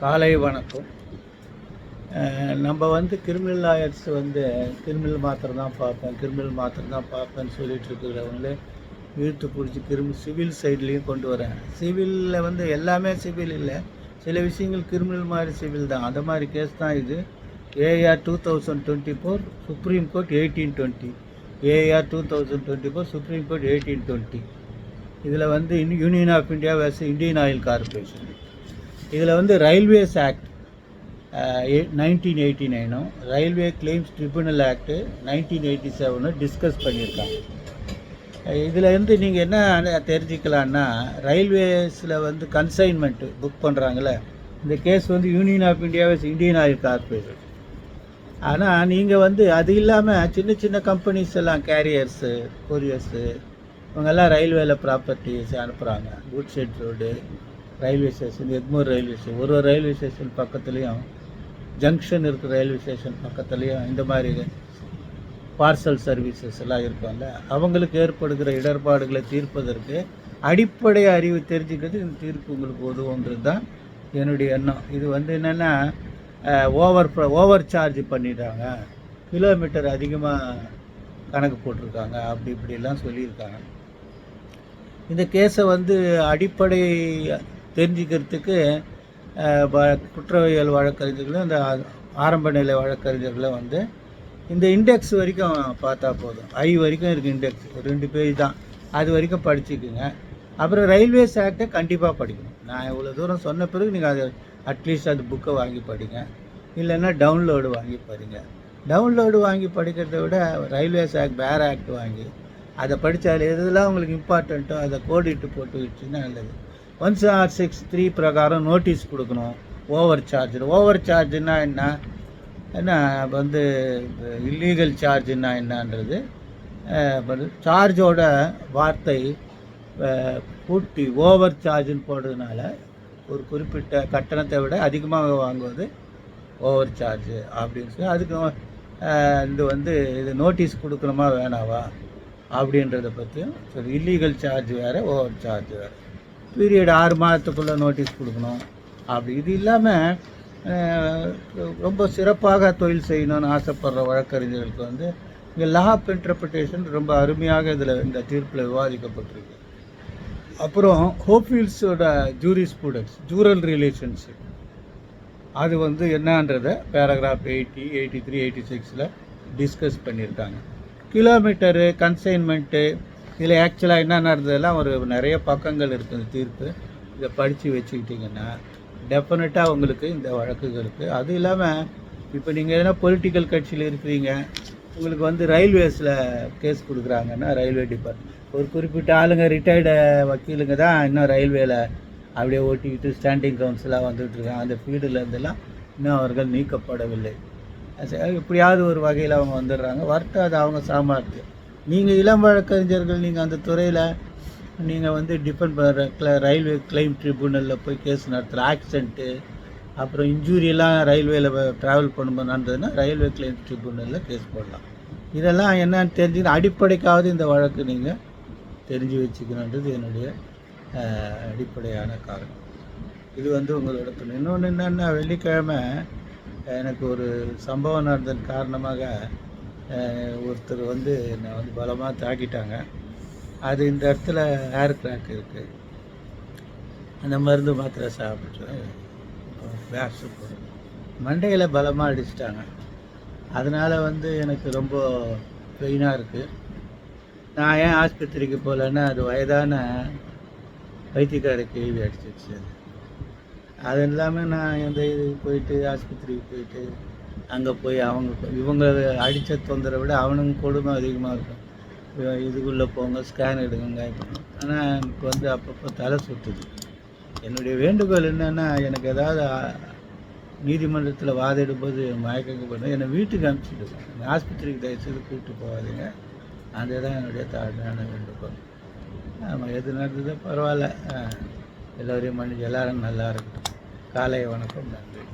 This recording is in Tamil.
காலை வணக்கம். நம்ம வந்து கிரிமினல் லாயர்ஸ் வந்து கிரிமினல் மாத்திரம் தான் பார்ப்பேன் கிரிமினல் மாத்திரம் தான் பார்ப்பேன்னு சொல்லிட்டு இருக்கிறவங்களே இழுத்து பிடிச்சி கிரிமி சிவில் சைட்லேயும் கொண்டு வரேன். சிவிலில் வந்து எல்லாமே சிவில் இல்லை. சில விஷயங்கள் கிரிமினல் மாதிரி சிவில் தான். அந்த மாதிரி கேஸ் தான் இது. AR two thousand twenty four supreme court eighteen twenty AR two thousand twenty four supreme court eighteen twenty இதில் வந்து Union of India versus Indian Oil Corporation இதில் வந்து railways act nineteen eighty நைனும் railway claims tribunal act nineteen eighty செவனும் discuss பண்ணியிருக்காங்க. இதில் இருந்து நீங்கள் என்ன தெரிஞ்சுக்கலான்னா ரயில்வேஸில் வந்து கன்சைன்மெண்ட்டு புக் பண்ணுறாங்களே இந்த கேஸ் வந்து Union of India Indian Oil Corporation ஆனால் நீங்கள் வந்து அது இல்லாமல் சின்ன சின்ன கம்பெனிஸ் எல்லாம் கேரியர்ஸு கொரியர்ஸு இவங்கெல்லாம் ரயில்வேல ப்ராப்பர்ட்டிஸ் அனுப்புகிறாங்க good shed road railway station Egmore railway station. ஒரு ஒரு ரயில்வே ஸ்டேஷன் பக்கத்துலேயும் ஜங்ஷன் இருக்கிற ரயில்வே ஸ்டேஷன் பக்கத்துலேயும் இந்த மாதிரி பார்சல் சர்வீசஸ் எல்லாம் இருக்கும்ல. அவங்களுக்கு ஏற்படுகிற இடர்பாடுகளை தீர்ப்பதற்கு அடிப்படை அறிவு தெரிஞ்சுக்கிறது இந்த தீர்ப்பு உங்களுக்கு உதவுன்றது தான் என்னுடைய எண்ணம். இது வந்து என்னென்னா ஓவர் ஓவர் சார்ஜ் பண்ணிடுறாங்க கிலோமீட்டர் அதிகமாக கணக்கு போட்டிருக்காங்க. அப்படி இப்படிலாம் சொல்லியிருக்காங்க. இந்த கேஸை வந்து அடிப்படை தெரிஞ்சுக்கிறதுக்கு குற்றவியல் வழக்கறிஞர்களும் இந்த ஆரம்ப நிலை வழக்கறிஞர்களும் வந்து இந்த இண்டெக்ஸ் வரைக்கும் பார்த்தா போதும். ஐ வரைக்கும் இருக்குது இண்டெக்ஸ் ரெண்டு பேஜ் தான் அது வரைக்கும் படிச்சுக்குங்க. அப்புறம் ரயில்வேஸ் ஆக்டை கண்டிப்பாக படிக்கணும். நான் இவ்வளோ தூரம் சொன்ன பிறகு நீங்கள் அது அட்லீஸ்ட் அது புக்கை வாங்கி படிங்க. இல்லைன்னா டவுன்லோடு வாங்கி படிங்க. டவுன்லோடு வாங்கி படிக்கிறத விட ரயில்வேஸ் ஆக்ட் பேர் ஆக்ட் வாங்கி அதை படித்தாலே எதெல்லாம் உங்களுக்கு இம்பார்ட்டண்ட்டோ அதை கோடிட்டு போட்டு வச்சுன்னா நல்லது. ஒன் ஆர் சிக்ஸ் த்ரீ பிரகாரம் நோட்டீஸ் கொடுக்கணும். ஓவர் சார்ஜ் ஓவர் சார்ஜ்னா என்ன என்ன வந்து இல்லீகல் சார்ஜ்னா என்னன்றது? சார்ஜோட வார்த்தை கூட்டி ஓவர் சார்ஜ்னு போடுறதுனால ஒரு குறிப்பிட்ட கட்டணத்தை விட அதிகமாக வாங்குவது ஓவர் சார்ஜு அப்படின்னு சொல்லி அதுக்கு இது வந்து இது நோட்டீஸ் கொடுக்கணுமா வேணாவா? அப்படின்றத பற்றியும் சரி இல்லீகல் சார்ஜ் வேறு ஓவர் சார்ஜ் வேறு. பீரியட் ஆறு மாதத்துக்குள்ளே நோட்டீஸ் கொடுக்கணும். அப்படி இது இல்லாமல் ரொம்ப சிறப்பாக தொழில் செய்யணும்னு ஆசைப்படுற வழக்கறிஞர்களுக்கு வந்து இங்கே லா ஆஃப் இன்டர்பிரிட்டேஷன் ரொம்ப அருமையாக இதில் இந்த தீர்ப்பில் விவாதிக்கப்பட்டிருக்கு. அப்புறம் ஹோப்ஃபீல்ஸோட ஜூரி ஸ்டூடெண்ட்ஸ் ஜூரல் ரிலேஷன்ஷிப் அது வந்து என்னன்றதை paragraph eighty eighty three eighty சிக்ஸில் டிஸ்கஸ் பண்ணியிருக்காங்க. கிலோமீட்டரு கன்சைன்மெண்ட்டு இதில் ஆக்சுவலாக என்ன நடந்ததெல்லாம் ஒரு நிறைய பக்கங்கள் இருக்குது தீர்ப்பு. இதை படித்து வச்சுக்கிட்டிங்கன்னா டெஃபினட்டாக உங்களுக்கு இந்த வழக்குகளுக்கு அது இல்லாமல் இப்போ நீங்கள் எதனா பொலிட்டிக்கல் கட்சியில் இருக்கிறீங்க உங்களுக்கு வந்து ரயில்வேஸில் கேஸ் கொடுக்குறாங்கன்னா ரயில்வே டிபார்ட்மெண்ட் ஒரு குறிப்பிட்ட ஆளுங்க ரிட்டையர்டு வக்கீலுங்க தான் இன்னும் ரயில்வேல அப்படியே ஓட்டிக்கிட்டு ஸ்டாண்டிங் கவுன்சிலாக வந்துட்டு இருக்காங்க. அந்த ஃபீல்டுலேருந்துலாம் இன்னும் அவர்கள் நீக்கப்படவில்லை. அது எப்படியாவது ஒரு வகையில் அவங்க வந்துடுறாங்க. வரட்டும் அது அவங்க சாமர்த்தியம். நீங்கள் இளம் வழக்கறிஞர்கள் நீங்கள் அந்த துறையில் நீங்கள் வந்து டிபெண்ட் பண்ணுற ரயில்வே கிளைம் ட்ரிபியூனலில் போய் கேஸ் நடத்துகிற ஆக்சிடென்ட்டு அப்புறம் இன்ஜூரியெல்லாம் ரயில்வேல ட்ராவல் பண்ணும்போது நடந்ததுன்னா ரயில்வே கிளைம் ட்ரிபியூனலில் கேஸ் போடலாம். இதெல்லாம் என்னன்னு தெரிஞ்சுக்கணும் அடிப்படைக்காவது இந்த வழக்கு நீங்கள் தெரிஞ்சு வச்சுக்கணுன்றது என்னுடைய அடிப்படையான காரணம். இது வந்து உங்களோட துணை. இன்னொன்று என்னென்னா வெள்ளிக்கிழமை எனக்கு ஒரு சம்பவம் நடந்ததன் காரணமாக ஒருத்தர் வந்து என்னை வந்து பலமாக தாக்கிட்டாங்க. அது இந்த இடத்துல ஏர் கிராக் இருக்குது அந்த மருந்து மாத்திரை சாப்பிட்டு பேச மண்டையில் பலமாக அடிச்சிட்டாங்க. அதனால் வந்து எனக்கு ரொம்ப பெயினாக இருக்குது நான் ஏன் ஆஸ்பத்திரிக்கு போகலன்னா அது வயதான வைத்தியக்கார கேள்வி அடிச்சிருச்சு. அது. இல்லாமல் நான் எந்த இது போயிட்டு ஆஸ்பத்திரிக்கு போயிட்டு அங்கே போய் அவங்க இவங்க அடித்த தொந்தரை விட அவனுங்க கொடுமை அதிகமாக இருக்கும். இதுக்குள்ளே போங்க ஸ்கேன் எடுங்க ஆனால் எனக்கு வந்து அப்பப்போ தலை சுற்றுது என்னுடைய வேண்டுகோள் என்னென்னா எனக்கு ஏதாவது நீதிமன்றத்தில் வாதிடும்போது மயக்கங்க பண்ண. என்னை வீட்டுக்கு அனுப்பிச்சிடுங்க ஆஸ்பத்திரிக்கு தயவுசெய்து கூப்பிட்டு போகாதீங்க. அதுதான் என்னுடைய தாழ்மையான வேண்டுகோள். ஆமாம் எது நடந்ததோ பரவாயில்ல. எல்லோரையும் மன்னிச்சு எல்லாரும் நல்லா இருக்கட்டும். காலை வணக்கம். நன்றி.